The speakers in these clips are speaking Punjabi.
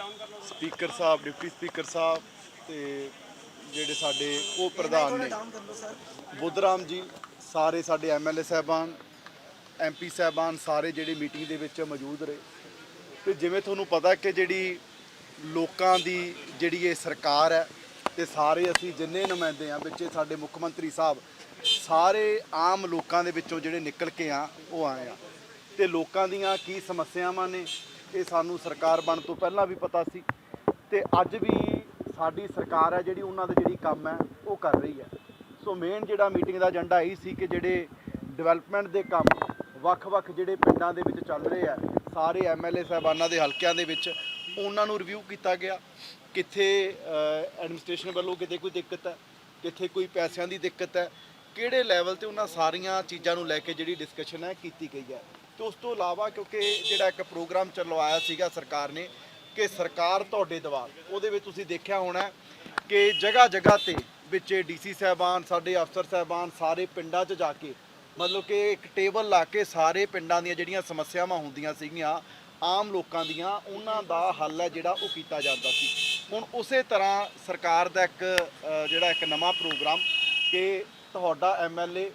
ਸਪੀਕਰ ਸਾਹਿਬ, ਡਿਪਟੀ ਸਪੀਕਰ ਸਾਹਿਬ ਤੇ ਜਿਹੜੇ ਸਾਡੇ ਉਹ ਪ੍ਰਧਾਨ ਨੇ। ਬੁੱਧਰਾਮ ਜੀ, ਸਾਰੇ ਸਾਡੇ ਐਮਐਲਏ ਸਾਹਿਬਾਨ ਐਮਪੀ ਸਾਹਿਬਾਨ ਸਾਰੇ ਜਿਹੜੇ ਮੀਟਿੰਗ ਦੇ ਵਿੱਚ ਮੌਜੂਦ ਰਹੇ। ਤੇ ਜਿਵੇਂ ਤੁਹਾਨੂੰ ਪਤਾ ਕਿ ਜਿਹੜੀ ਲੋਕਾਂ ਦੀ ਜਿਹੜੀ ਇਹ ਸਰਕਾਰ ਹੈ ਤੇ ਸਾਰੇ ਅਸੀਂ ਜਿੰਨੇ ਨੁਮਾਇੰਦੇ ਆ ਵਿੱਚ ਸਾਡੇ ਮੁੱਖ ਮੰਤਰੀ ਸਾਹਿਬ, ਸਾਰੇ ਆਮ ਲੋਕਾਂ ਦੇ ਵਿੱਚੋਂ ਜਿਹੜੇ ਨਿਕਲ ਕੇ ਆ, ਉਹ ਆਏ ਆ। ਤੇ ਲੋਕਾਂ ਦੀਆਂ ਕੀ ਸਮੱਸਿਆਵਾਂ ਨੇ? ਇਹ ਸਾਨੂੰ ਸਰਕਾਰ ਬਣ ਤੋਂ ਪਹਿਲਾਂ ਵੀ ਪਤਾ ਸੀ ਤੇ ਅੱਜ ਵੀ ਸਾਡੀ ਸਰਕਾਰ ਹੈ ਜਿਹੜੀ ਉਹਨਾਂ ਦੇ ਜਿਹੜੀ ਕੰਮ ਹੈ, ਉਹ ਕਰ ਰਹੀ ਹੈ। ਸੋ ਮੇਨ ਜਿਹੜਾ ਮੀਟਿੰਗ ਦਾ ਏਜੰਡਾ ਇਹ ਸੀ ਕਿ ਜਿਹੜੇ ਡਿਵੈਲਪਮੈਂਟ ਦੇ ਕੰਮ ਵੱਖ-ਵੱਖ ਜਿਹੜੇ ਪਿੰਡਾਂ ਦੇ ਵਿੱਚ ਚੱਲ ਰਹੇ ਆ ਸਾਰੇ ਐਮਐਲਏ ਸਾਹਿਬਾਨਾਂ ਦੇ ਹਲਕਿਆਂ ਦੇ ਵਿੱਚ ਉਹਨਾਂ ਨੂੰ ਰਿਵਿਊ ਕੀਤਾ ਗਿਆ। ਕਿੱਥੇ ਐਡਮਿਨਿਸਟ੍ਰੇਸ਼ਨ ਵੱਲੋਂ ਕਿਤੇ ਕੋਈ ਦਿੱਕਤ ਹੈ, ਕਿੱਥੇ ਕੋਈ ਪੈਸਿਆਂ ਦੀ ਦਿੱਕਤ ਹੈ, ਕਿਹੜੇ ਲੈਵਲ ਤੇ ਉਹਨਾਂ ਸਾਰੀਆਂ ਚੀਜ਼ਾਂ ਨੂੰ ਲੈ ਕੇ ਜਿਹੜੀ ਡਿਸਕਸ਼ਨ ਹੈ ਕੀਤੀ ਗਈ ਹੈ। ਤੇ ਉਸ ਤੋਂ ਇਲਾਵਾ ਕਿਉਂਕਿ ਜਿਹੜਾ ਇੱਕ ਪ੍ਰੋਗਰਾਮ ਚਲਵਾਇਆ ਸੀਗਾ ਸਰਕਾਰ ਨੇ ਕਿ ਸਰਕਾਰ ਤੁਹਾਡੇ ਦਵਾਰ ਉਹਦੇ ਵਿੱਚ ਤੁਸੀਂ ਦੇਖਿਆ ਹੋਣਾ ਕਿ ਜਗ੍ਹਾ ਜਗ੍ਹਾ ਤੇ ਵਿੱਚ ਡੀਸੀ ਸਾਹਿਬਾਨ, ਸਾਡੇ ਅਫਸਰ ਸਾਹਿਬਾਨ ਸਾਰੇ ਪਿੰਡਾਂ 'ਚ ਜਾ ਕੇ, ਮਤਲਬ ਕਿ ਇੱਕ ਟੇਬਲ ਲਾ ਕੇ ਸਾਰੇ ਪਿੰਡਾਂ ਦੀਆਂ ਜਿਹੜੀਆਂ ਸਮੱਸਿਆਵਾਂ ਹੁੰਦੀਆਂ ਸੀਗੀਆਂ, ਆਮ ਲੋਕਾਂ ਦੀਆਂ, ਉਹਨਾਂ ਦਾ ਹੱਲ ਹੈ ਜਿਹੜਾ ਉਹ ਕੀਤਾ ਜਾਂਦਾ ਸੀ। ਹੁਣ ਉਸੇ ਤਰ੍ਹਾਂ ਸਰਕਾਰ ਦਾ ਇੱਕ ਜਿਹੜਾ ਇੱਕ ਨਵਾਂ ਪ੍ਰੋਗਰਾਮ ਕਿ ਤੁਹਾਡਾ ਐਮਐਲਏ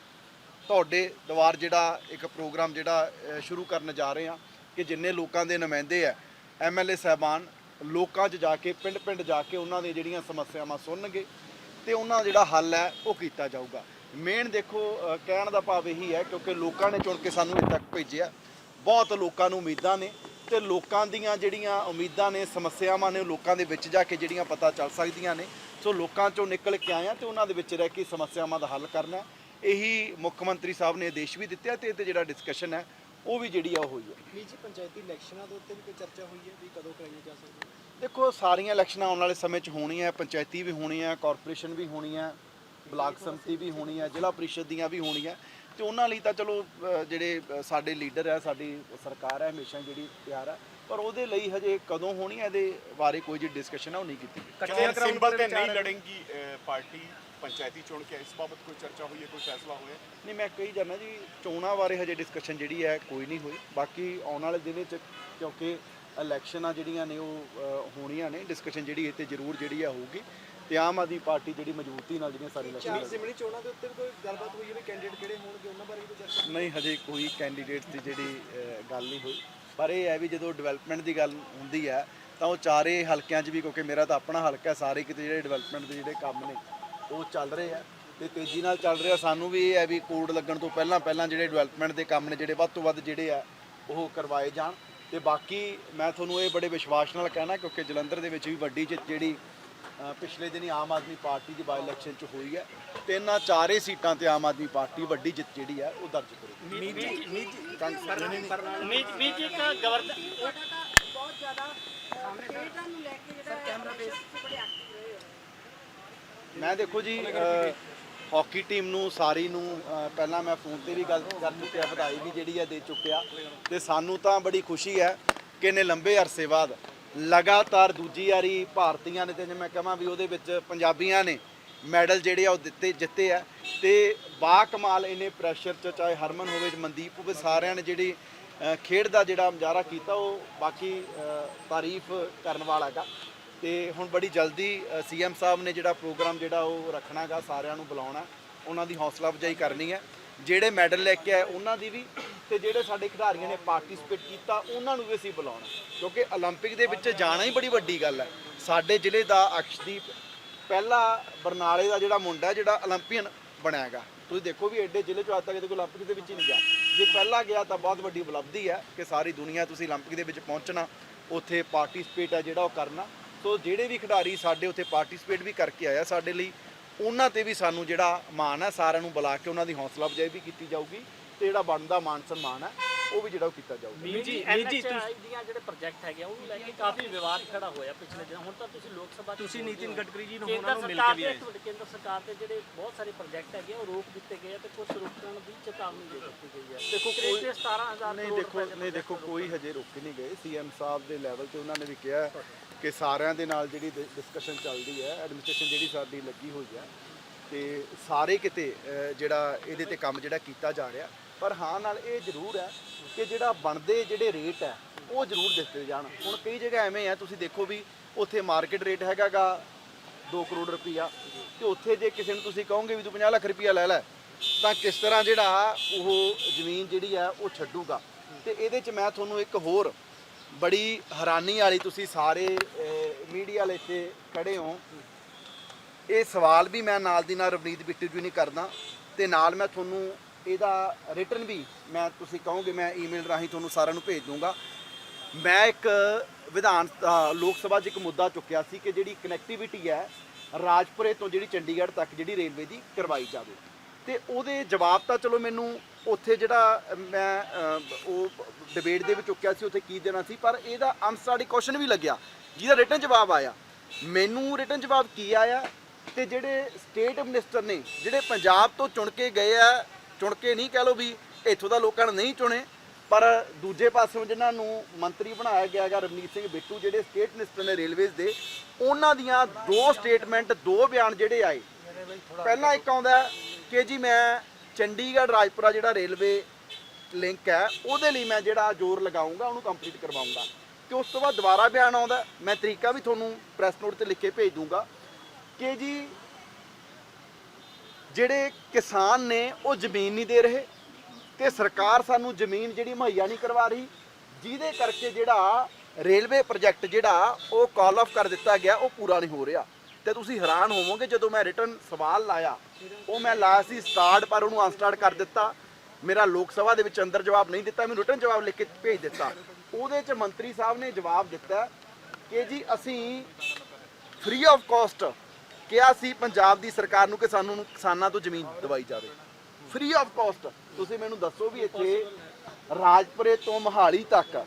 ਤੁਹਾਡੇ ਦੁਆਰ ਜਿਹੜਾ ਇੱਕ ਪ੍ਰੋਗਰਾਮ ਜਿਹੜਾ ਸ਼ੁਰੂ ਕਰਨ ਜਾ ਰਹੇ ਆ ਕਿ ਜਿੰਨੇ ਲੋਕਾਂ ਦੇ ਨੁਮਾਇੰਦੇ ਆ ਐਮਐਲਏ ਸਾਹਿਬਾਨ ਲੋਕਾਂ 'ਚ ਜਾ ਕੇ, ਪਿੰਡ-ਪਿੰਡ ਜਾ ਕੇ ਉਹਨਾਂ ਦੀਆਂ ਜਿਹੜੀਆਂ ਸਮੱਸਿਆਵਾਂ ਸੁਣਨਗੇ ਤੇ ਉਹਨਾਂ ਦਾ ਜਿਹੜਾ ਹੱਲ ਹੈ ਉਹ ਕੀਤਾ ਜਾਊਗਾ। ਮੇਨ ਦੇਖੋ ਕਹਿਣ ਦਾ ਭਾਵ ਇਹੀ ਹੈ ਕਿਉਂਕਿ ਲੋਕਾਂ ਨੇ ਚੁਣ ਕੇ ਸਾਨੂੰ ਇੱਥੇ ਤੱਕ ਭੇਜਿਆ। ਬਹੁਤ ਲੋਕਾਂ ਨੂੰ ਉਮੀਦਾਂ ਨੇ ਤੇ ਲੋਕਾਂ ਦੀਆਂ ਜਿਹੜੀਆਂ ਉਮੀਦਾਂ ਨੇ, ਸਮੱਸਿਆਵਾਂ ਨੇ ਲੋਕਾਂ ਦੇ ਵਿੱਚ ਜਾ ਕੇ ਜਿਹੜੀਆਂ ਪਤਾ ਚੱਲ ਸਕਦੀਆਂ ਨੇ। ਸੋ ਲੋਕਾਂ ਚੋਂ ਨਿਕਲ ਕੇ ਆਏ ਆ ਤੇ ਉਹਨਾਂ ਦੇ ਵਿੱਚ ਰਹਿ ਕੇ ਸਮੱਸਿਆਵਾਂ ਦਾ ਹੱਲ ਕਰਨਾ ਇਹੀ ਮੁੱਖ ਮੰਤਰੀ ਸਾਹਿਬ ਨੇ ਆਦੇਸ਼ ਵੀ ਦਿੱਤੇ ਆ ਤੇ ਇਹ ਤੇ ਜਿਹੜਾ ਡਿਸਕਸ਼ਨ ਹੈ ਉਹ ਵੀ ਜਿਹੜੀ ਆ ਉਹ ਹੋਈ ਹੈ। ਵੀਰ ਜੀ ਪੰਚਾਇਤੀ ਇਲੈਕਸ਼ਨਾਂ ਦੇ ਉੱਤੇ ਵੀ ਕੋਈ ਚਰਚਾ ਹੋਈ ਹੈ ਵੀ ਕਦੋਂ ਕਰਾਈਆਂ ਜਾ ਸਕਦੀਆਂ? ਦੇਖੋ ਸਾਰੀਆਂ ਇਲੈਕਸ਼ਨਾਂ ਆਉਣ ਵਾਲੇ ਸਮੇਂ 'ਚ ਹੋਣੀਆਂ ਪੰਚਾਇਤੀ ਵੀ ਹੋਣੀ ਹੈ ਕਾਰਪੋਰੇਸ਼ਨ ਵੀ ਹੋਣੀ ਹੈ ਬਲਾਕ ਸੰਮਤੀ ਵੀ ਹੋਣੀ ਹੈ ਜ਼ਿਲ੍ਹਾ ਪ੍ਰੀਸ਼ਦ ਦੀਆਂ ਵੀ ਹੋਣੀਆਂ। ਤੇ ਉਹਨਾਂ ਲਈ ਤਾਂ ਚਲੋ ਅ, ਜਿਹੜੇ ਅ, ਸਾਡੇ ਲੀਡਰ ਹੈ ਸਾਡੀ ਸਰਕਾਰ ਹੈ ਹਮੇਸ਼ਾ ਜਿਹੜੀ ਤਿਆਰ ਹੈ ਪਰ ਉਹਦੇ ਲਈ ਹਜੇ ਕਦੋਂ ਹੋਣੀ ਹੈ ਇਹਦੇ ਬਾਰੇ ਕੋਈ ਜਿਹੜੀ ਡਿਸਕਸ਼ਨ ਹੈ ਉਹ ਨਹੀਂ ਕੀਤੀ ਗਈ। ਚੋਣ ਸਿੰਬਲ ਤੇ ਨਹੀਂ ਲੜेंगी ਪਾਰਟੀ। ਪੰਚਾਇਤੀ ਚੋਣ ਕੇ ਇਸ ਬਾਬਤ ਕੋਈ ਚਰਚਾ ਹੋਈ ਹੈ ਕੋਈ ਫੈਸਲਾ ਹੋਇਆ ਨਹੀਂ ਮੈਂ ਕਹੀ ਜਾਂਦਾ ਜੀ ਚੋਣਾਂ ਬਾਰੇ ਹਜੇ ਡਿਸਕਸ਼ਨ ਜਿਹੜੀ ਹੈ ਕੋਈ ਨਹੀਂ ਹੋਈ। ਬਾਕੀ ਆਉਣ ਵਾਲੇ ਦਿਨੇ ਚ ਕਿਉਂਕਿ ਇਲੈਕਸ਼ਨਾਂ ਜਿਹੜੀਆਂ ਨੇ ਉਹ ਹੋਣੀਆਂ ਨੇ। ਡਿਸਕਸ਼ਨ ਜਿਹੜੀ ਇਹ ਤੇ ਜ਼ਰੂਰ ਜਿਹੜੀ ਆ ਹੋਊਗੀ। ਤੇ ਆਮ ਆਦਮੀ ਪਾਰਟੀ ਜਿਹੜੀ ਮਜ਼ਬੂਤੀ ਨਾਲ ਜਿਹੜੀਆਂ ਸਾਰੀ ਚਾਰ ਇਲੈਕਸ਼ਨ ਜ਼ਿਮਨੀ ਚੋਣਾਂ ਦੇ ਉੱਤੇ ਵੀ ਕੋਈ ਗੱਲਬਾਤ ਹੋਈ ਹੈ ਵੀ ਕੈਂਡੀਡੇਟ ਕਿਹੜੇ ਹੋਣਗੇ? ਉਹਨਾਂ ਬਾਰੇ ਵੀ ਕੋਈ ਚਰਚਾ? ਨਹੀਂ ਹਜੇ ਕੋਈ ਕੈਂਡੀਡੇਟ ਦੀ ਜਿਹੜੀ ਅ, ਗੱਲ ਨਹੀਂ ਹੋਈ। ਪਰ ਇਹ ਹੈ ਵੀ ਜਦੋਂ ਡਿਵੈਲਪਮੈਂਟ ਦੀ ਗੱਲ ਹੁੰਦੀ ਹੈ ਤਾਂ ਉਹ ਚਾਰੇ ਹਲਕਿਆਂ 'ਚ ਵੀ ਕਿਉਂਕਿ ਮੇਰਾ ਤਾਂ ਆਪਣਾ ਹਲਕਾ ਹੈ ਸਾਰੇ ਕਿਤੇ ਜਿਹੜੇ ਡਿਵੈਲਪਮੈਂਟ ਦੇ ਜਿਹੜੇ ਕੰਮ ਨੇ ਉਹ ਚੱਲ ਰਹੇ ਆ ਤੇ ਤੇਜ਼ੀ ਨਾਲ ਚੱਲ ਰਿਹਾ ਸਾਨੂੰ ਵੀ ਇਹ ਹੈ ਵੀ ਕੋਡ ਲੱਗਣ ਤੋਂ ਪਹਿਲਾਂ ਪਹਿਲਾਂ ਜਿਹੜੇ ਡਿਵੈਲਪਮੈਂਟ ਦੇ ਕੰਮ ਨੇ ਜਿਹੜੇ ਵੱਧ ਤੋਂ ਵੱਧ ਜਿਹੜੇ ਆ ਉਹ ਕਰਵਾਏ ਜਾਣ ਤੇ ਬਾਕੀ ਮੈਂ ਤੁਹਾਨੂੰ ਇਹ ਬੜੇ ਵਿਸ਼ਵਾਸ ਨਾਲ ਕਹਿਣਾ ਕਿਉਂਕਿ ਜਲੰਧਰ ਦੇ ਵਿੱਚ ਵੀ ਵੱਡੀ ਜਿੱਤ ਜਿਹੜੀ ਪਿਛਲੇ ਦਿਨੀ ਆਮ ਆਦਮੀ ਪਾਰਟੀ ਦੀ ਬਾਈ ਇਲੈਕਸ਼ਨ 'ਚ ਹੋਈ ਹੈ ਤੇ ਇਹਨਾਂ ਚਾਰੇ ਸੀਟਾਂ ਤੇ ਆਮ ਆਦਮੀ ਪਾਰਟੀ ਵੱਡੀ ਜਿੱਤ ਜਿਹੜੀ ਹੈ ਉਹ ਦਰਜ ਕਰੇਗੀ ਮੀਜ ਮੀਜ ਇੱਕ ਗਵਰਨਰ ਬਹੁਤ ਜ਼ਿਆਦਾ ਖੇਡਾਂ ਨੂੰ ਲੈ ਕੇ ਜਿਹੜਾ ਕੈਮਰਾ ਬੇਸ ਬੜੇ ਐਕਟਿਵ ਰਹੇ ਮੈਂ ਦੇਖੋ ਜੀ ਅ, ਹਾਕੀ ਟੀਮ ਨੂੰ ਸਾਰੀ ਨੂੰ ਪਹਿਲਾਂ ਮੈਂ ਫੋਨ ਤੇ ਵੀ ਗੱਲ ਕਰ ਚੁੱਕਿਆ ਵਧਾਈ ਵੀ ਜਿਹੜੀ ਹੈ ਦੇ ਚੁੱਕਿਆ। ਤੇ ਸਾਨੂੰ ਤਾਂ ਬੜੀ ਖੁਸ਼ੀ ਹੈ ਕਿ ਇਹਨੇ ਲੰਬੇ ਅਰਸੇ ਬਾਅਦ ਲਗਾਤਾਰ ਦੂਜੀ ਵਾਰੀ ਭਾਰਤੀਆਂ ਨੇ ਤੇ ਜੇ ਮੈਂ ਕਹਾਂ ਵੀ ਉਹਦੇ ਵਿੱਚ ਪੰਜਾਬੀਆਂ ਨੇ ਮੈਡਲ ਜਿਹੜੇ ਆ ਉਹ ਦਿੱਤੇ ਜਿੱਤੇ ਆ। ਤੇ ਬਾ ਕਮਾਲ ਇਹਨੇ ਪ੍ਰੈਸ਼ਰ ਚ ਚਾਹੇ ਹਰਮਨ ਹੋਵੇ ਮਨਦੀਪ ਹੋਵੇ ਸਾਰਿਆਂ ਨੇ ਜਿਹੜੀ ਖੇਡ ਦਾ ਜਿਹੜਾ ਮੁਜ਼ਾਹਰਾ ਕੀਤਾ ਉਹ ਬਾਕੀ ਤਾਰੀਫ ਕਰਨ ਵਾਲਾ ਹੈਗਾ। ਤੇ ਹੁਣ ਬੜੀ ਜਲਦੀ ਸੀਐਮ ਸਾਹਿਬ ਨੇ ਜਿਹੜਾ ਪ੍ਰੋਗਰਾਮ ਜਿਹੜਾ ਉਹ ਰੱਖਣਾ ਰੱਖਣਾਗਾ, ਸਾਰਿਆਂ ਨੂੰ ਬੁਲਾਉਣਾ। ਉਹਨਾਂ ਦੀ ਹੌਸਲਾ ਅਫਜ਼ਾਈ ਕਰਨੀ ਹੈ। ਜਿਹੜੇ ਮੈਡਲ ਲੈ ਕੇ ਆਏ, ਉਹਨਾਂ ਦੀ ਵੀ, ਤੇ ਜਿਹੜੇ ਸਾਡੇ ਖਿਡਾਰੀਆਂ ਨੇ ਪਾਰਟਿਸਿਪੇਟ ਕੀਤਾ, ਉਹਨਾਂ ਨੂੰ ਵੀ ਅਸੀਂ ਬੁਲਾਉਣਾ। ਕਿਉਂਕਿ 올림픽 ਦੇ ਵਿੱਚ ਜਾਣਾ ਹੀ ਬੜੀ ਵੱਡੀ ਗੱਲ ਹੈ। ਸਾਡੇ ਜ਼ਿਲ੍ਹੇ ਦਾ ਅਕਸ਼ਦੀਪ, ਪਹਿਲਾ ਬਰਨਾਲੇ ਦਾ ਜਿਹੜਾ ਮੁੰਡਾ ਜਿਹੜਾ 올림픽ੀਅਨ ਬਣਾਏਗਾ ਤੁਸੀਂ ਦੇਖੋ ਵੀ ਐਡੇ ਜ਼ਿਲ੍ਹੇ ਚੋਂ ਅੱਜ ਤੱਕ ਕੋਈ 올림픽 ਦੇ ਵਿੱਚ ਹੀ ਨਹੀਂ ਗਿਆ। ਜੇ ਪਹਿਲਾ ਗਿਆ ਤਾਂ ਬਹੁਤ ਵੱਡੀ ਉਪਲਬਧੀ ਹੈ ਕਿ ਸਾਰੀ ਦੁਨੀਆ ਤੁਸੀਂ 올림픽 ਦੇ ਵਿੱਚ ਪਹੁੰਚਣਾ, ਉੱਥੇ ਪਾਰਟਿਸਿਪੇਟ ਹੈ ਜਿਹੜਾ ਉਹ ਕਰਨਾ। ਸੋ ਜਿਹੜੇ ਵੀ ਖਿਡਾਰੀ ਸਾਡੇ ਉੱਥੇ ਪਾਰਟਿਸਿਪੇਟ ਵੀ ਕਰਕੇ ਆਇਆ ਸਾਡੇ ਲਈ ਉਹਨਾਂ ਤੇ ਵੀ ਸਾਨੂੰ ਜਿਹੜਾ ਮਾਣ ਹੈ ਸਾਰਿਆਂ ਨੂੰ ਬੁਲਾ ਕੇ ਉਹਨਾਂ ਦੀ ਹੌਸਲਾ ਅਫਜ਼ਾਈ ਵੀ ਕੀਤੀ ਜਾਊਗੀ ਤੇ ਜਿਹੜਾ ਬਣਦਾ ਮਾਣ ਸਨਮਾਨ ਹੈ ਉਹ ਵੀ ਜਿਹੜਾ ਉਹ ਕੀਤਾ ਜਾਊਗਾ। ਮੀਜ ਜੀ ਦੀਆਂ ਜਿਹੜੇ ਪ੍ਰੋਜੈਕਟ ਹੈਗੇ ਉਹ ਵੀ ਲੈ ਕੇ ਕਾਫੀ ਵਿਵਾਦ ਖੜਾ ਹੋਇਆ ਪਿਛਲੇ ਦਿਨ ਹੁਣ ਤਾਂ ਤੁਸੀਂ ਲੋਕ ਸਭਾ ਤੁਸੀਂ ਨੀਤਿਨ ਗਡਕਰੀ ਜੀ ਨੂੰ ਉਹਨਾਂ ਨੂੰ ਮਿਲ ਕੇ ਵੀ ਆਏ। ਕੇਂਦਰ ਸਰਕਾਰ ਦੇ ਜਿਹੜੇ ਬਹੁਤ ਸਾਰੇ ਪ੍ਰੋਜੈਕਟ ਹੈਗੇ ਉਹ ਰੋਕ ਦਿੱਤੇ ਗਏ ਆ ਤੇ ਕੁਝ ਰੋਕਣ ਦੀ ਚੇਤਾਵਨੀ ਦੇ ਦਿੱਤੀ ਗਈ ਹੈ ਦੇਖੋ ਕੋਈ 17000 ਨਹੀਂ ਦੇਖੋ ਨਹੀਂ ਦੇਖੋ ਕੋਈ ਹਜੇ ਰੁਕ ਨਹੀਂ ਗਏ। ਸੀਐਮ ਸਾਹਿਬ ਦੇ ਲੈਵਲ ਤੇ ਉਹਨਾਂ ਨੇ ਵੀ ਕਿਹਾ ਕਿ ਸਾਰਿਆਂ ਦੇ ਨਾਲ ਜਿਹੜੀ ਡਿਸਕਸ਼ਨ ਚੱਲਦੀ ਹੈ ਐਡਮਿਨਿਸਟ੍ਰੇਸ਼ਨ ਜਿਹੜੀ ਸਾਡੀ ਲੱਗੀ ਹੋਈ ਹੈ, ਤੇ ਸਾਰੇ ਕਿਤੇ ਜਿਹੜਾ ਇਹਦੇ ਤੇ ਕੰਮ ਜਿਹੜਾ ਕੀਤਾ ਜਾ ਰਿਹਾ, ਪਰ ਹਾਂ ਨਾਲ ਇਹ ਜ਼ਰੂਰ ਹੈ ਕਿ ਜਿਹੜਾ ਬਣਦੇ ਜਿਹੜੇ ਰੇਟ ਹੈ, ਉਹ ਜ਼ਰੂਰ ਦਿੱਤੇ ਜਾਣ। ਹੁਣ ਕਈ ਜਗ੍ਹਾ ਐਵੇਂ ਹੈ, ਤੁਸੀਂ ਦੇਖੋ ਵੀ ਉੱਥੇ ਮਾਰਕੀਟ ਰੇਟ ਹੈਗਾਗਾ 2 ਕਰੋੜ ਰੁਪਈਆ, ਤੇ ਉੱਥੇ ਜੇ ਕਿਸੇ ਨੂੰ ਤੁਸੀਂ ਕਹੋਗੇ ਵੀ ਤੂੰ 50 ਲੱਖ ਰੁਪਈਆ ਲੈ ਲੈ, ਤਾਂ ਕਿਸ ਤਰ੍ਹਾਂ ਜਿਹੜਾ ਉਹ ਜ਼ਮੀਨ ਜਿਹੜੀ ਹੈ, ਉਹ ਛੱਡੂਗਾ। ਤੇ ਇਹਦੇ 'ਚ ਮੈਂ ਤੁਹਾਨੂੰ ਇੱਕ ਹੋਰ ਬੜੀ ਹੈਰਾਨੀ ਵਾਲੀ ਤੁਸੀਂ ਸਾਰੇ ਮੀਡੀਆ ਵਾਲੇ ਇੱਥੇ ਖੜੇ ਹੋ। ਇਹ ਸਵਾਲ ਵੀ ਮੈਂ ਨਾਲ ਦੀ ਨਾਲ ਰਵਨੀਤ ਬਿੱਟੂ ਜੀ ਨਹੀਂ ਕਰਦਾ ਤੇ ਨਾਲ ਮੈਂ ਤੁਹਾਨੂੰ ਇਹਦਾ ਰਿਟਰਨ ਵੀ ਮੈਂ ਤੁਸੀਂ ਕਹੋਗੇ, ਮੈਂ ਈਮੇਲ ਰਾਹੀਂ ਤੁਹਾਨੂੰ ਸਾਰਿਆਂ ਨੂੰ ਭੇਜ ਦੂੰਗਾ ਮੈਂ ਇੱਕ ਵਿਧਾਨ ਲੋਕ ਸਭਾ 'ਚ ਇੱਕ ਮੁੱਦਾ ਚੁੱਕਿਆ ਸੀ ਕਿ ਜਿਹੜੀ ਕਨੈਕਟੀਵਿਟੀ ਹੈ, ਰਾਜਪੁਰੇ ਤੋਂ ਜਿਹੜੀ ਚੰਡੀਗੜ੍ਹ ਤੱਕ ਜਿਹੜੀ ਰੇਲਵੇ ਦੀ ਕਰਵਾਈ ਜਾਵੇ। ਤੇ ਉਹਦੇ ਜਵਾਬ ਤਾਂ ਚਲੋ ਮੈਨੂੰ ਉੱਥੇ ਜਿਹੜਾ ਮੈਂ ਉਹ ਡਿਬੇਟ ਦੇ ਵਿੱਚ ਚੁੱਕਿਆ ਸੀ, ਉੱਥੇ ਕੀ ਦੇਣਾ ਸੀ, ਪਰ ਇਹਦਾ ਅਨਸਟਾਰਡੀ ਕੁਐਸਚਨ ਵੀ ਲੱਗਿਆ, ਜਿਹਦਾ ਰਿਟਰਨ ਜਵਾਬ ਆਇਆ। ਮੈਨੂੰ ਰਿਟਰਨ ਜਵਾਬ ਕੀ ਆਇਆ ਤੇ ਜਿਹੜੇ ਸਟੇਟ ਮਿਨਿਸਟਰ ਨੇ, ਜਿਹੜੇ ਪੰਜਾਬ ਤੋਂ ਚੁਣ ਕੇ ਗਏ ਆ, ਚੁਣ ਕੇ ਨਹੀਂ ਕਹਿ ਲਓ ਵੀ ਇੱਥੋਂ ਦਾ ਲੋਕਾਂ ਨੇ ਨਹੀਂ ਚੁਣੇ, ਪਰ ਦੂਜੇ ਪਾਸੋਂ ਜਿਨ੍ਹਾਂ ਨੂੰ ਮੰਤਰੀ ਬਣਾਇਆ ਗਿਆ ਹੈਗਾ ਰਵਨੀਤ ਸਿੰਘ ਬਿੱਟੂ, ਜਿਹੜੇ ਸਟੇਟ ਮਿਨਿਸਟਰ ਨੇ ਰੇਲਵੇਜ਼ ਦੇ, ਉਹਨਾਂ ਦੀਆਂ ਦੋ ਸਟੇਟਮੈਂਟ ਦੋ ਬਿਆਨ ਜਿਹੜੇ ਆਏ। ਪਹਿਲਾਂ ਇੱਕ ਆਉਂਦਾ ਕਿ ਜੀ ਮੈਂ ਚੰਡੀਗੜ੍ਹ ਰਾਜਪੁਰਾ ਜਿਹੜਾ ਰੇਲਵੇ ਲਿੰਕ ਹੈ, ਉਹਦੇ ਲਈ ਮੈਂ ਜਿਹੜਾ ਜ਼ੋਰ ਲਗਾਉਂਗਾ ਉਹਨੂੰ ਕੰਪਲੀਟ ਕਰਵਾਉਂਗਾ ਤੇ ਉਸ ਤੋਂ ਬਾਅਦ ਦੁਬਾਰਾ ਬਿਆਨ ਆਉਂਦਾ ਮੈਂ ਤਰੀਕਾ ਵੀ ਤੁਹਾਨੂੰ ਪ੍ਰੈਸ ਨੋਟ ਤੇ ਲਿਖ ਕੇ ਭੇਜ ਦੂੰਗਾ ਕਿ ਜੀ ਜਿਹੜੇ ਕਿਸਾਨ ਨੇ, ਉਹ ਜ਼ਮੀਨ ਨਹੀਂ ਦੇ ਰਹੇ ਤੇ ਸਰਕਾਰ ਸਾਨੂੰ ਜ਼ਮੀਨ ਜਿਹੜੀ ਮੁਹੱਈਆ ਨਹੀਂ ਕਰਵਾ ਰਹੀ, ਜਿਹਦੇ ਕਰਕੇ ਜਿਹੜਾ ਰੇਲਵੇ ਪ੍ਰੋਜੈਕਟ ਜਿਹੜਾ, ਉਹ ਕਾਲ ਆਫ ਕਰ ਦਿੱਤਾ ਗਿਆ, ਉਹ ਪੂਰਾ ਨਹੀਂ ਹੋ ਰਿਹਾ। ਤੇ ਤੁਸੀਂ ਹੈਰਾਨ ਹੋਵੋਗੇ, ਜਦੋਂ ਮੈਂ ਰਿਟਰਨ ਸਵਾਲ ਲਾਇਆ, ਉਹ ਮੈਂ ਲਾਇਆ ਸੀ ਸਟਾਰਟ, ਪਰ ਉਹਨੂੰ ਅਨਸਟਾਰਟ ਕਰ ਦਿੱਤਾ। ਮੇਰਾ ਲੋਕ ਸਭਾ ਦੇ ਵਿੱਚ ਅੰਦਰ ਜਵਾਬ ਨਹੀਂ ਦਿੱਤਾ, ਮੈਨੂੰ ਰਿਟਰਨ ਜਵਾਬ ਲਿਖ ਕੇ ਭੇਜ ਦਿੱਤਾ। ਉਹਦੇ 'ਚ ਮੰਤਰੀ ਸਾਹਿਬ ਨੇ ਜਵਾਬ ਦਿੱਤਾ ਕਿ ਜੀ, ਅਸੀਂ ਫ੍ਰੀ ਆਫ ਕਾਸਟ ਕਿਹਾ ਸੀ ਪੰਜਾਬ ਦੀ ਸਰਕਾਰ ਨੂੰ ਕਿ ਸਾਨੂੰ ਕਿਸਾਨਾਂ ਤੋਂ ਜ਼ਮੀਨ ਦਵਾਈ ਜਾਵੇ। ਫ੍ਰੀ ਆਫ ਕਾਸਟ ਤੁਸੀਂ ਮੈਨੂੰ ਦੱਸੋ ਵੀ ਇੱਥੇ ਰਾਜਪੁਰੇ ਤੋਂ ਮਹਾਲੀ ਤੱਕ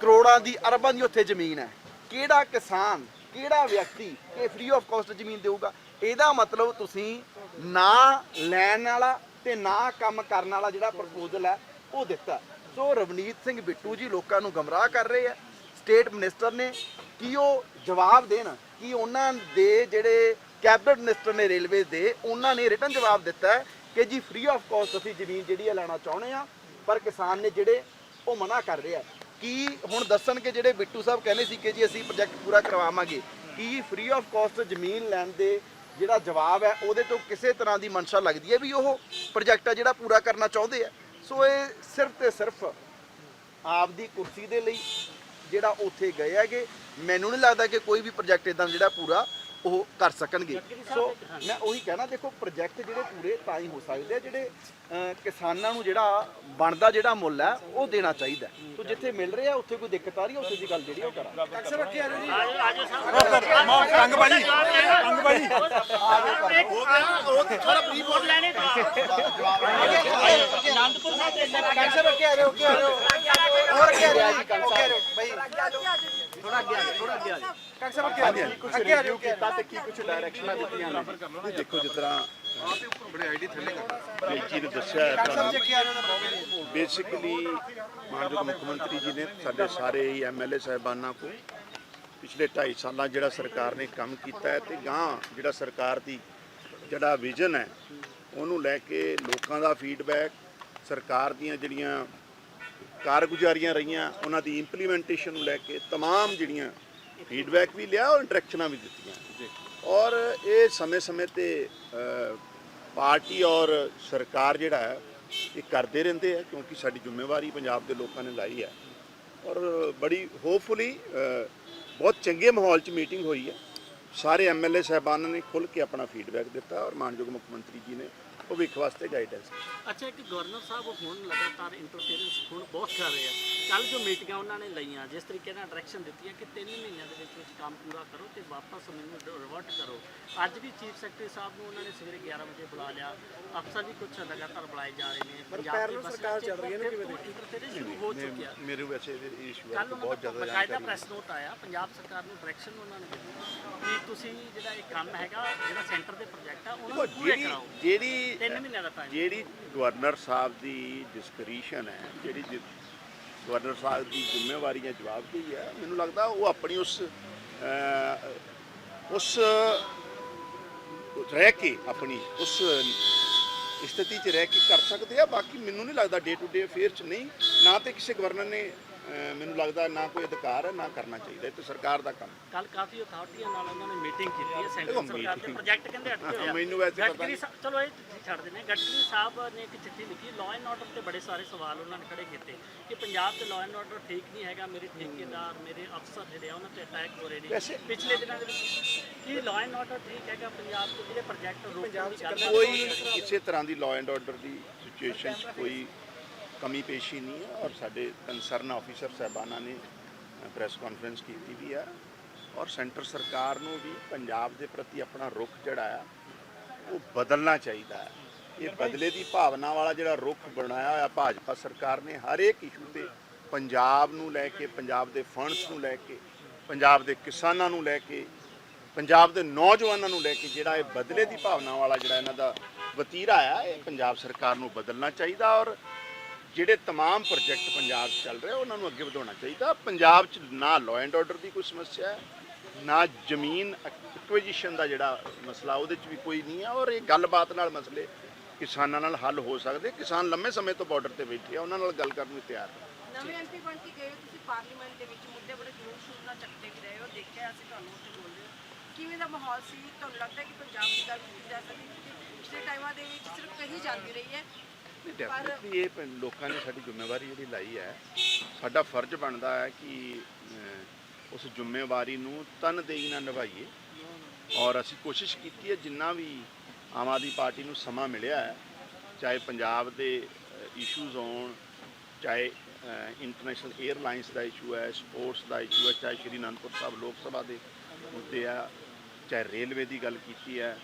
ਕਰੋੜਾਂ ਦੀ, ਅਰਬਾਂ ਦੀ ਉੱਥੇ ਜ਼ਮੀਨ ਹੈ। ਕਿਹੜਾ ਕਿਸਾਨ ਕਿਹੜਾ ਵਿਅਕਤੀ ਇਹ ਫ੍ਰੀ ਆਫ ਕਾਸਟ ਜ਼ਮੀਨ ਦੇਊਗਾ? ਇਹਦਾ ਮਤਲਬ ਤੁਸੀਂ ਨਾ ਲੈਣ ਵਾਲਾ ਤੇ ਨਾ ਕੰਮ ਕਰਨ ਵਾਲਾ ਜਿਹੜਾ ਪ੍ਰਪੋਜ਼ਲ ਹੈ, ਉਹ ਦਿੱਤਾ। ਸੋ ਰਵਨੀਤ ਸਿੰਘ ਬਿੱਟੂ ਜੀ ਲੋਕਾਂ ਨੂੰ ਗਮਰਾਹ ਕਰ ਰਹੇ ਆ। ਸਟੇਟ ਮਿਨਿਸਟਰ ਨੇ ਕੀ ਉਹ ਜਵਾਬ ਦੇਣ? ਕਿ ਉਹਨਾਂ ਦੇ ਜਿਹੜੇ ਕੈਬਨਿਟ ਮਿਨਿਸਟਰ ਨੇ ਰੇਲਵੇ ਦੇ, ਉਹਨਾਂ ਨੇ ਰਿਟਨ ਜਵਾਬ ਦਿੱਤਾ ਕਿ ਜੀ ਫ੍ਰੀ ਆਫ ਕਾਸਟ ਅਸੀਂ ਜ਼ਮੀਨ ਜਿਹੜੀ ਹੈ ਲੈਣਾ ਚਾਹੁੰਦੇ ਆ ਪਰ ਕਿਸਾਨ ਨੇ ਜਿਹੜੇ ਉਹ ਮਨਾ ਕਰ ਰਿਹਾ ਕੀ ਹੁਣ ਦੱਸਣ ਕਿ ਜਿਹੜੇ ਬਿੱਟੂ ਸਾਹਿਬ ਕਹਿੰਦੇ ਸੀ ਕਿ ਜੀ ਅਸੀਂ ਪ੍ਰੋਜੈਕਟ ਪੂਰਾ ਕਰਵਾਵਾਂਗੇ, ਕੀ ਫ੍ਰੀ ਆਫ ਕਾਸਟ ਜ਼ਮੀਨ ਲੈਣ ਦੇ ਜਿਹੜਾ ਜਵਾਬ ਹੈ, ਉਹਦੇ ਤੋਂ ਕਿਸੇ ਤਰ੍ਹਾਂ ਦੀ ਮਨਸ਼ਾ ਲੱਗਦੀ ਹੈ ਵੀ ਉਹ ਪ੍ਰੋਜੈਕਟ ਆ ਜਿਹੜਾ ਪੂਰਾ ਕਰਨਾ ਚਾਹੁੰਦੇ ਆ? ਸੋ ਇਹ ਸਿਰਫ ਤੇ ਸਿਰਫ ਆਪਦੀ ਕੁਰਸੀ ਦੇ ਲਈ ਜਿਹੜਾ ਉੱਥੇ ਗਏ ਹੈਗੇ, ਮੈਨੂੰ ਨਹੀਂ ਲੱਗਦਾ ਕਿ ਕੋਈ ਵੀ ਪ੍ਰੋਜੈਕਟ ਇਦਾਂ ਜਿਹੜਾ ਪੂਰਾ ਉਹ ਕਰ ਸਕਣਗੇ ਸੋ ਮੈਂ ਉਹੀ ਕਹਿਣਾ ਦੇਖੋ ਪ੍ਰੋਜੈਕਟ ਜਿਹੜੇ ਪੂਰੇ ਤਾਂ ਹੀ ਹੋ ਸਕਦੇ ਆ ਜਿਹੜੇ ਕਿਸਾਨਾਂ ਨੂੰ ਜਿਹੜਾ ਬਣਦਾ ਜਿਹੜਾ ਮੁੱਲ ਹੈ ਉਹ ਦੇਣਾ ਚਾਹੀਦਾ ਸੋ ਜਿੱਥੇ ਮਿਲ ਰਿਹਾ ਉੱਥੇ ਕੋਈ ਦਿੱਕਤ ਆ ਰਹੀ ਹੈ ਉੱਥੇ ਦੀ ਗੱਲ ਜਿਹੜੀ ਉਹ ਕਰਾਂਗੇ ਅਕਸਰ ਰੱਖੇ ਆ ਜੀ ਕੰਗ ਬਾਜੀ ਕੰਗ ਬਾਜੀ ਥੋੜਾ ਬਰੀਫ ਹੋਰ ਲੈਣੇ ਤਾਂ ਅਨੰਦਪੁਰ ਸਾਹਿਬ ਦੇ ਅੰਦਰ ਅਕਸਰ ਰੱਖੇ ਆ ਰਹੇ ਓਕੇ ਆ ਰਹੇ ਹੋ ਹੋਰ ਕੀ ਆ ਰਹੇ ਜੀ ਓਕੇ ਆ ਰਹੇ ਹੋ ਬਈ ਥੋੜਾ ਅੱਗੇ ਆ ਜਾਓ, ਥੋੜਾ ਅੱਗੇ ਆ ਜਾਓ। ਅਕਸਰ ਰੱਖੇ ਆ ਰਹੇ ਕੁਝ ਅੱਗੇ ਆ ਰਹੇ ਰਿਵਿਊ ਓਕੇ ਕੀਤਾ ਤੇ ਕੀ ਕੁਝ ਡਾਇਰੈਕਸ਼ਨਾਂ ਦਿੱਤੀਆਂ ਨੇ? ਦੇਖੋ ਜਿਸ ਤਰ੍ਹਾਂ ਨੇ ਦੱਸਿਆ ਹੈ ਤੁਹਾਨੂੰ। ਬੇਸਿਕਲੀ ਮਾਨਯੋਗ ਮੁੱਖ ਮੰਤਰੀ ਜੀ ਨੇ ਸਾਡੇ ਸਾਰੇ ਹੀ ਐਮਐਲਏ ਸਾਹਿਬਾਨਾਂ ਕੋ ਪਿਛਲੇ 2.5 ਸਾਲਾਂ ਜਿਹੜਾ ਸਰਕਾਰ ਨੇ ਕੰਮ ਕੀਤਾ ਹੈ ਤੇ ਗਾਂ ਜਿਹੜਾ ਸਰਕਾਰ ਦੀ ਜਿਹੜਾ ਵਿਜ਼ਨ ਹੈ ਉਹਨੂੰ ਲੈ ਕੇ ਲੋਕਾਂ ਦਾ ਫੀਡਬੈਕ ਸਰਕਾਰ ਦੀਆਂ ਜਿਹੜੀਆਂ ਕਾਰਗੁਜ਼ਾਰੀਆਂ ਰਹੀਆਂ ਉਹਨਾਂ ਦੀ ਇੰਪਲੀਮੈਂਟੇਸ਼ਨ ਨੂੰ ਲੈ ਕੇ तमाम ਜਿਹੜੀਆਂ ਫੀਡਬੈਕ ਵੀ ਲਿਆ ਔਰ ਇੰਟਰੈਕਸ਼ਨਾਂ ਵੀ ਦਿੱਤੀਆਂ ਔਰ ਇਹ ਸਮੇਂ-ਸਮੇਂ ਤੇ ਅ, ਪਾਰਟੀ ਔਰ ਸਰਕਾਰ ਜਿਹੜਾ ਹੈ ਇਹ ਕਰਦੇ ਰਹਿੰਦੇ ਆ ਕਿਉਂਕਿ ਸਾਡੀ ਜ਼ਿੰਮੇਵਾਰੀ ਪੰਜਾਬ ਦੇ ਲੋਕਾਂ ਨੇ ਲਾਈ ਹੈ ਔਰ ਬੜੀ ਹੋਪਫੁਲੀ ਬਹੁਤ ਚੰਗੇ ਮਾਹੌਲ 'ਚ ਮੀਟਿੰਗ ਹੋਈ ਹੈ ਸਾਰੇ ਐਮਐਲਏ ਸਾਹਿਬਾਨਾਂ ਨੇ ਖੁੱਲ੍ਹ ਕੇ ਆਪਣਾ ਫੀਡਬੈਕ ਦਿੱਤਾ ਔਰ ਮਾਨਯੋਗ ਮੁੱਖ ਮੰਤਰੀ ਜੀ ਨੇ ਭਵਿੱਖ ਵਾਸਤੇ ਗਾਈਡੈਂਸ ਅੱਛਾ ਇੱਕ ਗਵਰਨਰ ਸਾਹਿਬ ਹੁਣ ਲਗਾਤਾਰ ਇੰਟਰਫੇਰੈਂਸ ਹੁਣ ਬਹੁਤ ਕਰ ਰਹੇ ਆ। ਕੱਲ ਜੋ ਮੀਟਿੰਗਾਂ ਉਹਨਾਂ ਨੇ ਲਈਆਂ ਜਿਸ ਤਰੀਕੇ ਨਾਲ ਡਾਇਰੈਕਸ਼ਨ ਦਿੱਤੀ ਹੈ ਕਿ 3 ਮਹੀਨਿਆਂ ਦੇ ਵਿੱਚ ਵਿੱਚ ਕੰਮ ਪੂਰਾ ਕਰੋ ਤੇ ਵਾਪਸ ਮੈਨੂੰ ਰਿਵਰਟ ਕਰੋ। ਅੱਜ ਵੀ ਚੀਫ ਸੈਕਟਰੀ ਸਾਹਿਬ ਨੂੰ ਉਹਨਾਂ ਨੇ ਸਵੇਰੇ 11 ਵਜੇ ਬੁਲਾ ਲਿਆ। ਅਫਸਰ ਵੀ ਕੁਝ ਲਗਾਤਾਰ ਬੁਲਾਏ ਜਾ ਰਹੇ ਨੇ। ਪੰਜਾਬ ਦੀ ਸਰਕਾਰ ਚੱਲ ਰਹੀ ਹੈ ਨਾ ਕਿਵੇਂ ਇੰਟਰਫੇਰੈਂਸ ਸ਼ੁਰੂ ਹੋ ਚੁੱਕਿਆ ਮੇਰੇ ਵੈਸੇ ਇਹ ਇਸ਼ੂ ਕੱਲ ਉਹਨਾਂ ਬਹੁਤ ਜ਼ਿਆਦਾ ਬਕਾਇਦਾ ਪ੍ਰੈਸ ਨੋਟ ਆਇਆ ਪੰਜਾਬ ਸਰਕਾਰ ਨੂੰ ਡਾਇਰੈਕਸ਼ਨ ਉਹਨਾਂ ਨੇ ਦਿੱਤੀ ਕਿ ਤੁਸੀਂ ਜਿਹੜਾ ਇਹ ਕੰਮ ਹੈਗਾ ਜਿਹੜਾ ਸੈਂਟਰ ਦੇ ਪ੍ਰੋਜੈਕਟ ਆ ਉਹਨਾਂ ਨੂੰ ਪੂਰੇ ਕਰਾਓ। ਜਿਹੜੀ 3 ਮਹੀਨਿਆਂ ਦਾ ਟਾਈਮ ਜਿਹੜੀ ਗਵਰਨਰ ਸਾਹਿਬ ਦੀ ਡਿਸਕ੍ਰਿਸ਼ਨ ਹੈ ਜਿਹੜੀ ਜਿ- ਗਵਰਨਰ ਸਾਹਿਬ ਦੀ ਜ਼ਿੰਮੇਵਾਰੀ ਹੈ ਜਵਾਬਦੇਹੀ ਹੈ ਮੈਨੂੰ ਲੱਗਦਾ ਉਹ ਆਪਣੀ ਉਸ ਅਹ, ਉਸ ਰਹਿ ਕੇ ਆਪਣੀ ਉਸ ਸਥਿਤੀ 'ਚ ਰਹਿ ਕੇ ਕਰ ਸਕਦੇ ਆ ਬਾਕੀ ਮੈਨੂੰ ਨਹੀਂ ਲੱਗਦਾ ਡੇ ਟੂ ਡੇ ਅਫੇਅਰ 'ਚ ਨਹੀਂ ਨਾ ਤੇ ਕਿਸੇ ਗਵਰਨਰ ਨੇ ਮੈਨੂੰ ਲੱਗਦਾ ਨਾ ਕੋਈ ਅਧਿਕਾਰ ਹੈ ਨਾ ਕਰਨਾ ਚਾਹੀਦਾ ਇਹ ਤਾਂ ਸਰਕਾਰ ਦਾ ਕੰਮ। ਕੱਲ ਕਾਫੀ ਅਥਾਰਟੀਆਂ ਨਾਲ ਉਹਨਾਂ ਨੇ ਮੀਟਿੰਗ ਕੀਤੀ ਹੈ ਦੇਖੋ, ਸੈਂਟਰ ਸਰਕਾਰ ਦੇ meeting- ਪ੍ਰੋਜੈਕਟ ਕਹਿੰਦੇ ਅਟਕੇ ਹੋਏ ਆ। ਮੈਨੂੰ ਵੈਸੇ ਪਤਾ ਗਡਕਰੀ ਨਹੀਂ। ਸਾਹਿਬ- ਚਲੋ ਇਹ ਛੱਡ ਦਿੰਦੇ ਹਾਂ। ਗਡਕਰੀ ਸਾਹਿਬ ਨੇ ਇੱਕ ਚਿੱਠੀ ਲਿਖੀ ਲਾਅ ਐਂਡ ਆਰਡਰ ਤੇ ਬੜੇ ਸਾਰੇ ਸਵਾਲ ਉਹਨਾਂ ਨੇ ਖੜੇ ਕੀਤੇ ਕਿ ਪੰਜਾਬ ਤੇ ਲਾਅ ਐਂਡ ਆਰਡਰ ਠੀਕ ਨਹੀਂ ਹੈਗਾ ਮੇਰੇ ਠੇਕੇਦਾਰ ਮੇਰੇ ਅਫਸਰ ਜਿਹੜੇ ਆ ਉਹਨਾਂ ਤੇ ਅਟੈਕ ਹੋ ਰਹੇ ਨੇ। ਵੈਸੇ- ਪਿਛਲੇ ਦਿਨਾਂ ਦੇ ਵਿੱਚ ਕੀ ਲਾਅ ਐਂਡ ਆਰਡਰ ਠੀਕ ਹੈਗਾ ਪੰਜਾਬ ਦੇ ਜਿਹੜੇ ਪ੍ਰੋਜੈਕਟ ਰੋਕਣ ਦੀ ਗੱਲ ਕੋਈ ਕਿਸੇ ਤਰ੍ਹਾਂ ਦੀ ਲਾਅ ਐਂਡ ਆਰਡਰ ਦੀ ਸਿਚੁਏਸ਼ਨ 'ਚ ਕੋਈ ਕਮੀ ਪੇਸ਼ੀ ਨਹੀਂ ਹੈ ਔਰ ਸਾਡੇ ਕੰਸਰਨ ਆਫੀਸਰ ਸਾਹਿਬਾਨਾਂ ਨੇ ਪ੍ਰੈਸ ਕਾਨਫਰੰਸ ਕੀਤੀ ਵੀ ਹੈ ਔਰ ਸੈਂਟਰ ਸਰਕਾਰ ਨੂੰ ਵੀ ਪੰਜਾਬ ਦੇ ਪ੍ਰਤੀ ਆਪਣਾ ਰੁਖ ਜਿਹੜਾ ਆ ਉਹ ਬਦਲਣਾ ਚਾਹੀਦਾ ਹੈ। ਇਹ ਬਦਲੇ ਦੀ ਭਾਵਨਾ ਵਾਲਾ ਜਿਹੜਾ ਰੁਖ ਬਣਾਇਆ ਹੋਇਆ ਭਾਜਪਾ ਸਰਕਾਰ ਨੇ ਹਰ ਇੱਕ ਇਸ਼ੂ ਤੇ ਪੰਜਾਬ ਨੂੰ ਲੈ ਕੇ ਪੰਜਾਬ ਦੇ ਫੰਡਸ ਨੂੰ ਲੈ ਕੇ ਪੰਜਾਬ ਦੇ ਕਿਸਾਨਾਂ ਨੂੰ ਲੈ ਕੇ ਪੰਜਾਬ ਦੇ ਨੌਜਵਾਨਾਂ ਨੂੰ ਲੈ ਕੇ ਜਿਹੜਾ ਇਹ ਬਦਲੇ ਦੀ ਭਾਵਨਾ ਵਾਲਾ ਜਿਹੜਾ ਇਹਨਾਂ ਦਾ ਵਤੀਰਾ ਆ ਇਹ ਪੰਜਾਬ ਸਰਕਾਰ ਨੂੰ ਬਦਲਣਾ ਚਾਹੀਦਾ ਔਰ ਜਿਹੜੇ तमाम ਪ੍ਰੋਜੈਕਟ ਪੰਜਾਬ 'ਚ ਚੱਲ ਰਹੇ ਉਹਨਾਂ ਨੂੰ ਅੱਗੇ ਵਧਾਉਣਾ ਚਾਹੀਦਾ ਪੰਜਾਬ 'ਚ ਨਾ ਲਾਅ ਐਂਡ ਆਰਡਰ ਦੀ ਕੋਈ ਸਮੱਸਿਆ ਹੈ ਨਾ ਜ਼ਮੀਨ ਐਕੁਜੀਸ਼ਨ ਦਾ ਜਿਹੜਾ ਮਸਲਾ ਉਹਦੇ 'ਚ ਵੀ ਕੋਈ ਨਹੀਂ ਹੈ ਔਰ ਇਹ ਗੱਲਬਾਤ ਨਾਲ ਮਸਲੇ ਕਿਸਾਨਾਂ ਨਾਲ ਹੱਲ ਹੋ ਸਕਦੇ ਕਿਸਾਨ ਲੰਮੇ ਸਮੇਂ ਤੋਂ ਬਾਰਡਰ ਤੇ ਬੈਠੇ ਆ ਉਹਨਾਂ ਨਾਲ ਗੱਲ ਕਰਨ ਨੂੰ ਤਿਆਰ ਨੇ ਨਵੇਂ ਐਮਪੀ ਬਣ ਕੇ ਗਏ ਹੋ ਤੁਸੀਂ ਪਾਰਲੀਮੈਂਟ ਦੇ ਵਿੱਚ ਮੁੱਦੇ ਬੜੇ ਜ਼ੋਰ ਸ਼ੋਰ ਨਾਲ ਚੱਕਦੇ ਵੀ ਰਹੇ ਹੋ ਦੇਖਿਆ ਅਸੀਂ ਤੁਹਾਨੂੰ ਉੱਥੇ ਬੋਲਦੇ ਹੋ ਕਿਵੇਂ ਦਾ ਮਾਹੌਲ ਸੀ ਤੁਹਾਨੂੰ ਲੱਗਦਾ ਕਿ ਪੰਜਾਬ ਦੀ ਗੱਲ ਕੀਤੀ ਜਾ ਸਕਦੀ ਕਿਉਂਕਿ ਪਿਛਲੇ ਟਾਈਮਾਂ ਦੇ ਵਿੱਚ ਸਿਰਫ ਕਹੀ ਜਾਂਦੀ ਰਹੀ ਹੈ ਡੈਫੀਨਿਟਲੀ ਇਹ ਪ- ਲੋਕਾਂ ਨੇ ਸਾਡੀ ਜ਼ਿੰਮੇਵਾਰੀ ਜਿਹੜੀ ਲਾਈ ਹੈ ਸਾਡਾ ਫਰਜ਼ ਬਣਦਾ ਹੈ ਕਿ ਅਹ, ਉਸ ਜ਼ਿੰਮੇਵਾਰੀ ਨੂੰ ਤਨਦੇਹੀ ਨਾਲ ਨਿਭਾਈਏ। ਔਰ ਅਸੀਂ ਕੋਸ਼ਿਸ਼ ਕੀਤੀ ਹੈ ਜਿੰਨਾ ਵੀ ਆਮ ਆਦਮੀ ਪਾਰਟੀ ਨੂੰ ਸਮਾਂ ਮਿਲਿਆ ਹੈ ਚਾਹੇ ਪੰਜਾਬ ਦੇ ਇਸ਼ੂਜ਼ ਹੋਣ ਚਾਹੇ ਇੰਟਰਨੈਸ਼ਨਲ 에ਅਰਲਾਈਨਸ ਦਾ ਇਸ਼ੂ ਹੈ ਸਪੋਰਟਸ ਦਾ ਇਸ਼ੂ ਹੈ ਚਾਹੇ ਸ਼੍ਰੀ ਅਨੰਦਪੁਰ ਸਾਹਿਬ ਲੋਕ ਸਭਾ ਦੇ ਮੁੱਦੇ ਆ ਚਾਹੇ ਰੇਲਵੇ ਦੀ ਗੱਲ ਕੀਤੀ ਹੈ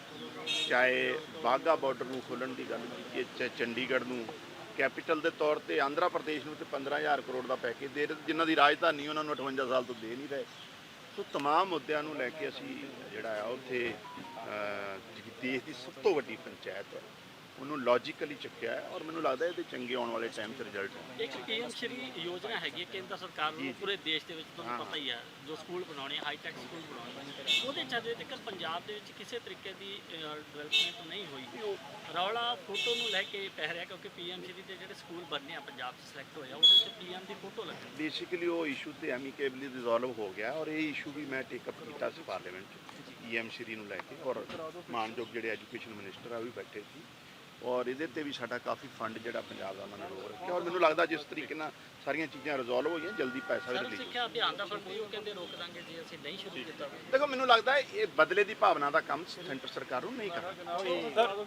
ਚਾਹੇ ਬਾਗਾ ਬਾਰਡਰ ਨੂੰ ਖੋਲਣ ਦੀ ਗੱਲ ਕੀਤੀ ਹੈ ਚਾਹੇ ਚੰਡੀਗੜ੍ਹ ਨੂੰ ਕੈਪੀਟਲ ਦੇ ਤੌਰ ਤੇ ਆਂਧਰਾ ਪ੍ਰਦੇਸ਼ ਨੂੰ ਤੇ 15000 ਕਰੋੜ ਦਾ ਪੈਕੇਜ ਦੇ ਰਹੇ ਤੇ ਜਿਨ੍ਹਾਂ ਦੀ ਰਾਜਧਾਨੀ ਉਹਨਾਂ ਨੂੰ 58 ਸਾਲ ਤੋਂ ਦੇ ਨਹੀਂ ਰਹੇ ਸੋ तमाम ਮੁੱਦਿਆਂ ਨੂੰ ਲੈ ਕੇ ਅਸੀਂ ਜਿਹੜਾ ਆ ਉੱਥੇ ਅਹ, ਜਿਹੜੀ ਦੇਸ਼ ਦੀ ਸਭ ਤੋਂ ਵੱਡੀ ਪੰਚਾਇਤ ਹੈ ਉਹਨੂੰ ਲੌਜੀਕਲੀ ਚੱਕਿਆ ਹੈ ਔਰ ਮੈਨੂੰ ਲੱਗਦਾ ਇਹਦੇ ਚੰਗੇ ਆਉਣ ਵਾਲੇ ਟਾਈਮ 'ਚ ਰਿਜ਼ਲਟ ਹੈ ਇੱਕ ਪੀਐਮ ਸ਼੍ਰੀ ਯੋਜਨਾ ਹੈਗੀ ਹੈ ਕੇਂਦਰ ਸਰਕਾਰ ਨੂੰ ਪੂਰੇ ਦੇਸ਼ ਦੇ ਵਿੱਚ ਤੁਹਾਨੂੰ ਪਤਾ ਹੀ ਹੈ ਜੋ ਸਕੂਲ ਬਣਾਉਣੇ ਹਾਈ ਟੈਕ ਸਕੂਲ ਬਣਾਉਣੇ ਉਹਦੇ ਚ ਅਜੇ ਤੱਕ ਪੰਜਾਬ ਦੇ ਵਿੱਚ ਕਿਸੇ ਤਰੀਕੇ ਦੀ ਡਿਵੈਲਪਮੈਂਟ ਨਹੀਂ ਹੋਈ। ਰੌਲਾ ਫੋਟੋ ਨੂੰ ਲੈ ਕੇ ਪੈ ਰਿਹਾ ਕਿਉਂਕਿ ਪੀਐਮ ਸ਼੍ਰੀ ਦੇ ਜਿਹੜੇ ਸਕੂਲ ਬਣਨੇ ਆ ਪੰਜਾਬ 'ਚ ਸਿਲੈਕਟ ਹੋਇਆ ਉਹਦੇ 'ਚ ਪੀਐਮ ਦੀ ਫੋਟੋ ਲੱਗੀ ਬੇਸਿਕਲੀ ਉਹ ਇਸ਼ੂ ਤੇ ਐਮੀਕੇਬਲੀ ਰਿਜ਼ੋਲਵ ਹੋ ਗਿਆ ਔਰ ਇਹ ਇਸ਼ੂ ਵੀ ਮੈਂ ਟੇਕ ਅਪ ਕੀਤਾ ਸੀ ਪਾਰਲੀਮੈਂਟ 'ਚ ਈਐਮ ਸ਼੍ਰੀ ਨੂੰ ਲੈ ਕੇ ਔਰ ਮਾਨਯੋਗ ਜਿਹੜੇ ਐਜੂਕੇਸ਼ਨ ਮਿਨਿਸਟਰ ਆ ਉਹ ਵੀ ਬੈਠੇ ਸੀ। ਔਰ ਇਹਦੇ ਤੇ ਵੀ ਸਾਡਾ ਕਾਫੀ ਫੰਡ ਜਿਹੜਾ ਪੰਜਾਬ ਦਾ ਉਹਨਾਂ ਨੇ ਰੋਕ ਰੱਖਿਆ। ਔਰ ਮੈਨੂੰ ਲੱਗਦਾ ਜਿਸ ਤਰੀਕੇ ਨਾਲ ਸਾਰੀਆਂ ਚੀਜ਼ਾਂ ਰਿਜ਼ੋਲਵ ਹੋਈਆਂ ਜਲਦੀ ਪੈਸਾ ਵੀ ਰਿਲੀਜ਼ ਸਿੱਖਿਆ ਅਭਿਆਨ ਦਾ ਵੀ ਉਹ ਕਹਿੰਦੇ ਰੋਕ ਦਾਂਗੇ ਜੇ ਅਸੀਂ ਨਹੀਂ ਸ਼ੁਰੂ ਕੀਤਾ। ਦੇਖੋ ਮੈਨੂੰ ਲੱਗਦਾ ਇਹ ਬਦਲੇ ਦੀ ਭਾਵਨਾ ਦਾ ਕੰਮ ਸੈਂਟਰ ਸਰਕਾਰ ਨੂੰ ਨਹੀਂ ਕਰਨਾ।